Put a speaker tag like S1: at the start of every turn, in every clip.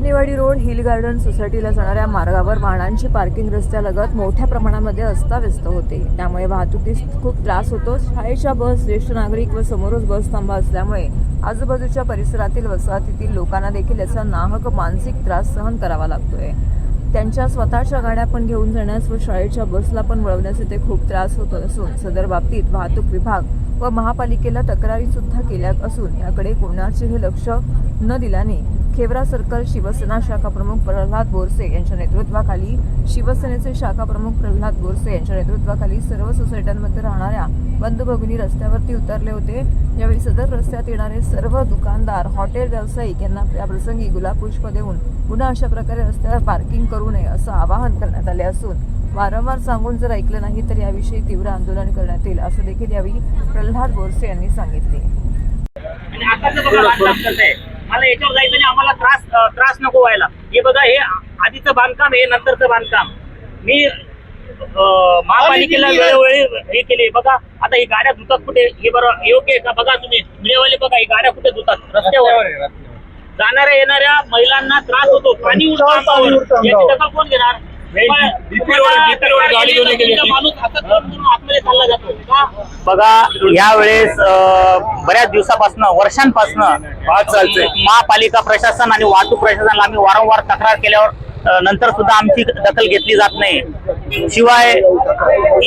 S1: चिकनीवाडी road hill garden सोसायटीला जाणाऱ्या मार्गावर वाहनांची पार्किंग रस्त्यालगत मोठ्या प्रमाणामध्ये अस्ताव्यस्त होते. त्यामुळे वाहतुकीस खूप त्रास होतो. शाळेच्या बस ज्येष्ठ नागरिक व समोरच बस थांबा असल्यामुळे आजूबाजूच्या परिसरातील वसाहतीतील लोकांना देखील याचा नाहक मानसिक त्रास सहन करावा लागतोय. त्यांच्या स्वतःच्या गाड्या पण घेऊन जाण्यास व शाळेच्या बसला पण वळवण्यास येथे खूप त्रास होत असून सदर बाबतीत वाहतूक विभाग व महापालिकेला तक्रारी सुद्धा केल्या असून याकडे कोणाचेही लक्ष न दिल्याने खेवरा सर्कल शिवसेना शाखा प्रमुख प्रल्हाद बोरसे यांच्या नेतृत्वाखाली शिवसेनेचे शाखा प्रमुख प्रल्हाद बोरसे यांच्या नेतृत्वाखाली सर्व सोसायट्यांमध्ये राहणाऱ्या बंधू भगिनी रस्त्यावरती उतरले होते. यावेळी सदर रस्त्यात येणारे सर्व दुकानदार हॉटेल व्यावसायिक यांना याप्रसंगी गुलाब पुष्प देऊन पुन्हा अशा प्रकारे रस्त्यावर पार्किंग करू नये असं आवाहन करण्यात आले असून वारंवार सांगून जर ऐकलं नाही तर याविषयी तीव्र आंदोलन करण्यात येईल असं देखील यावेळी प्रल्हाद बोरसे यांनी सांगितले.
S2: आम्हाला त्रास त्रास नको व्हायला. हे बघा हे आधीचं बांधकाम आहे नंतरचं बांधकाम. मी महापालिकेला वेळोवेळी हे केले. बघा आता ही गाड्या धुतात कुठे? हे बरं योग्य आहे का? बघा तुम्ही मीडियावाले बघा ही गाड्या कुठे धुतात? रस्त्यावर. जाणाऱ्या येणाऱ्या महिलांना त्रास होतो. पाणी उडतं. याची दखल कोण घेणार? बघा या वेळेस बऱ्याच दिवसापासून वर्षांपासून. महापालिका प्रशासन आणि वाहतूक प्रशासनाला आम्ही वारंवार तक्रार केल्यावर नंतर सुद्धा आमची दखल घेतली जात नाही. शिवाय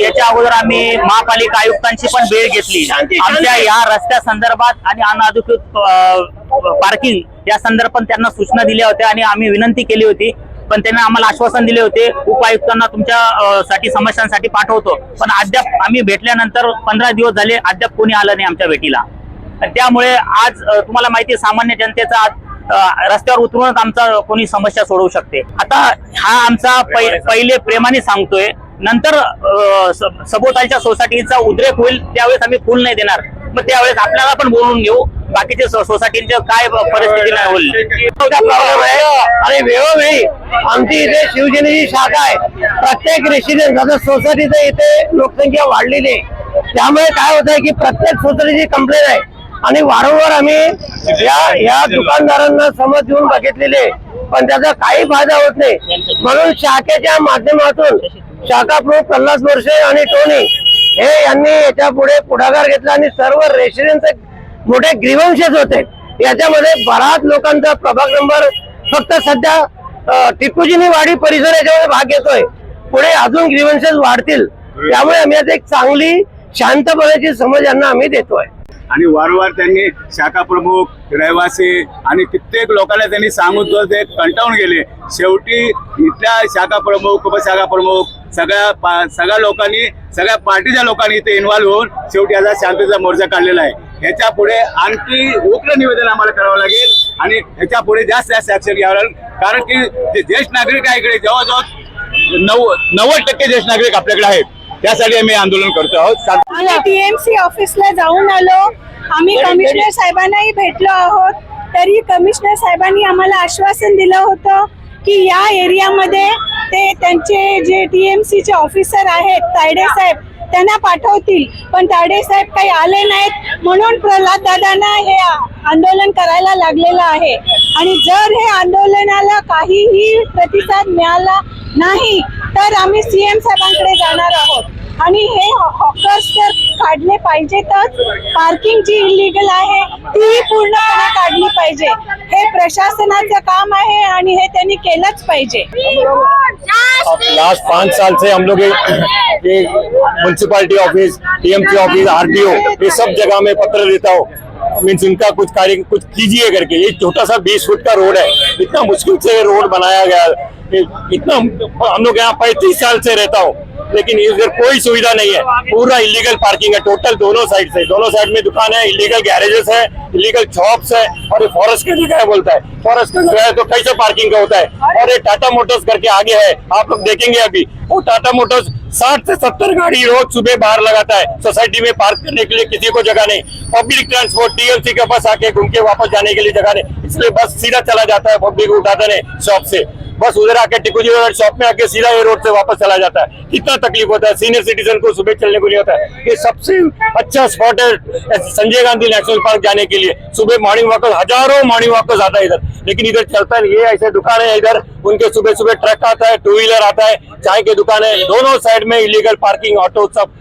S2: याच्या अगोदर आम्ही महापालिका आयुक्तांची पण वेळ घेतली. आमच्या या रस्त्या संदर्भात आणि अनधिकृत पार्किंग या संदर्भात त्यांना सूचना दिल्या होत्या आणि आम्ही विनंती केली होती पण त्यांनी आम्हाला आश्वासन दिले होते. उपायुक्तांना तुमच्या साठी समस्यांसाठी पाठवतो. पण अद्याप आम्ही भेटल्यानंतर पंधरा दिवस झाले अद्याप कोणी आलं नाही आमच्या भेटीला. त्यामुळे आज तुम्हाला माहिती आहे सामान्य जनतेचा आज रस्त्यावर उतरूनच आमचा कोणी समस्या सोडवू शकते. आता हा आमचा पहिले प्रेमाने सांगतोय. नंतर सभोवतालच्या सोसायटीचा उद्रेक होईल त्यावेळेस आम्ही फुल नाही देणार. मग त्यावेळेस आपल्याला पण बोलून घेऊ. बाकीचे सोसायटींचे काय परिस्थिती नाही होईल.
S3: प्रॉब्लेम आहे. आणि वेळोवेळी आमची इथे शिवसेनेची शाखा आहे. प्रत्येक रेसिडेन्स आता सोसायटीचं इथे लोकसंख्या वाढलेली आहे. त्यामुळे काय होत आहे की प्रत्येक सोसायटीची कंप्लेंट आहे. आणि वारंवार आम्ही या या दुकानदारांना समज देऊन बघितलेले पण त्याचा काही फायदा होत नाही. म्हणून शाखेच्या माध्यमातून शाखा प्रमुख प्रल्हाद वर्षे आणि टोनी हे यांनी याच्यापुढे पुढाकार घेतला आणि सर्व रेसिडेन्स मोठे ग्रीवंशच होते. याच्यामध्ये बराच लोकांचा प्रभाग नंबर फक्त सध्या अ, टिपूजीनी वाडी परिसर याच्यामध्ये भाग घेतोय. पुढे अजून ग्रीवंशेस वाढतील. त्यामुळे आम्ही आता एक चांगली शांतपणाची समज यांना आम्ही देतोय.
S4: आणि वारंवार त्यांनी शाखा प्रमुख रहिवासी आणि कित्येक लोकांना त्यांनी सांगून ते कंटाळून गेले. शेवटी इथल्या शाखा प्रमुख उपशाखा प्रमुख सगळ्या पा- सगळ्या लोकांनी सगळ्या पार्टीच्या लोकांनी इथे इन्व्हॉल्व्ह होऊन शेवटी याचा शांततेचा मोर्चा काढलेला आहे. याच्यापुढे आणखी उग्र निवेदन आम्हाला करावं लागेल आणि ह्याच्या पुढे जास्त जास्त ऍक्शन घ्यावं लागेल. कारण की जे ज्येष्ठ नागरिक आहे इकडे जवळजवळ नव्वद नव्वद टक्के ज्येष्ठ नागरिक आपल्याकडे आहेत. त्यासाठी आम्ही आंदोलन करतो आहोत.
S5: टीएमसी ऑफिसला जाऊन आलो. आम्ही कमिशनर साहेबांनाही भेटलो आहोत. तरी कमिशनर साहेबांनी आम्हाला आश्वासन दिलं होतं की या एरियामध्ये ते त्यांचे जे टीएमसीचे ऑफिसर आहेत तायडे साहेब त्यांना पाठवतील. पण तायडे साहेब काही आले नाहीत. म्हणून प्रल्हाद दादांना हे आंदोलन करायला लागलेलं आहे. आणि जर हे आंदोलनाला काहीही प्रतिसाद मिळाला नाही तर आम्ही सीएम साहेबांकडे जाणार आहोत. आणि हे हॉकर्स तर काढले पाहिजेतच. पार्किंग जी इलिगल आहे ती पूर्णपणे काढली पाहिजे. हे प्रशासनाचं काम आहे आणि हे त्यांनी केलंच पाहिजे.
S6: लास्ट पाँच साल से हम लोग ये ऑफ़िस टीएमसी ऑफ़िस आरटीओ ये सब जगह में पत्र देता हूँ। मीन्स इनका कुछ कार्य कुछ कीजिए करके। ये छोटा सा बीस फुट का रोड है। इतना मुश्किल से रोड बनाया गया इतना हम लोग यहाँ पैंतीस साल से रहता हूँ। लेकिन इधर कोई सुविधा नहीं है। पूरा इलीगल पार्किंग है टोटल दोनों साइड से। दोनों साइड में दुकान है इलीगल गैरेजेस है इलीगल शॉप्स है, और ये फॉरेस्ट की जगह बोलता है? फॉरेस्ट की जगह है तो कैसे पार्किंग का होता है? और ये टाटा मोटर्स करके आगे है, आप लोग देखेंगे अभी। वो टाटा मोटर्स साठ से सत्तर गाड़ी रोज सुबह बाहर लगाता है। सोसाइटी में पार्क करने के लिए किसी को जगह नहीं। पब्लिक ट्रांसपोर्ट टीएमसी के बस आके घूम के वापस जाने के लिए जगह नहीं। इसलिए बस सीधा चला जाता है पब्लिक को उठाते नहीं शॉप से। बस उधर आके टिकुजी शॉप में आके सीधा ये रोड से वापस चला जाता है। कितना तकलीफ़ होता है? सीनियर सिटीजन को सुबह चलने को नहीं होता है। ये सबसे अच्छा स्पॉट है संजय गांधी नेशनल पार्क जाने के लिए। सुबह मॉर्निंग वॉकर्स हज़ारों मॉर्निंग वॉकर्स आता है इधर। लेकिन इधर चलता है ये ऐसे दुकान है इधर। उनके सुबह सुबह ट्रक आता है टू व्हीलर आता है, चाय की दुकान है। दोनों साइड में इलीगल पार्किंग ऑटो सब।